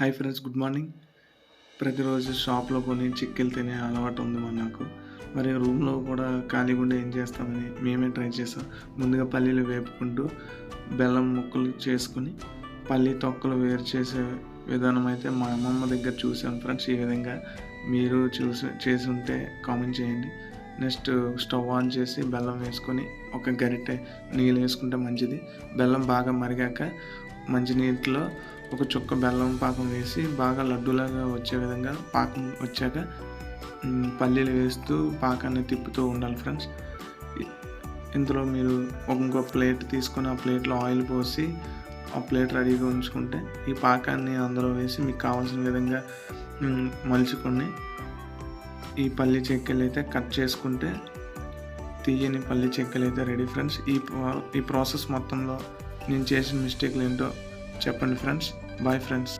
Hi friends good morning ప్రతిరోజు షాప్లో కొని చిక్కెలు తినే అలవాటు ఉంది మన నాకు. మరి రూమ్లో కూడా ఖాళీగా ఉండి ఏం చేస్తామని మేమే ట్రై చేసాం ముందుగా పల్లీలు వేపుకుంటూ బెల్లం ముక్కలు చేసుకుని పల్లి తొక్కలు వేరు చేసే విధానం అయితే మా అమ్మమ్మ దగ్గర చూసాం ఫ్రెండ్స్ ఈ విధంగా మీరు చూసి చేసి ఉంటే కామెంట్ చేయండి. నెక్స్ట్ స్టవ్ ఆన్ చేసి బెల్లం వేసుకొని ఒక గరిటె నీళ్ళు వేసుకుంటే మంచిది. బెల్లం బాగా మరిగాక మంచినీటిలో ఒక చుక్క బెల్లం పాకం వేసి బాగా లడ్డూలాగా వచ్చే విధంగా పాకం వచ్చాక పల్లీలు వేస్తూ పాకాన్ని తిప్పుతూ ఉండాలి ఫ్రెండ్స్. ఇందులో మీరు ఇంకో ప్లేట్ తీసుకొని ఆ ప్లేట్లో ఆయిల్ పోసి ఆ ప్లేట్ రెడీగా ఉంచుకుంటే ఈ పాకాన్ని అందులో వేసి మీకు కావాల్సిన విధంగా మలుచుకొని ఈ పల్లి చెక్కలు అయితే కట్ చేసుకుంటే తీయని పల్లి చెక్కలు అయితే రెడీ ఫ్రెండ్స్. ఈ ఈ ప్రాసెస్ మొత్తంలో నేను చేసిన మిస్టేక్లు ఏంటో చెప్పండి ఫ్రెండ్స్ బాయ్ ఫ్రెండ్స్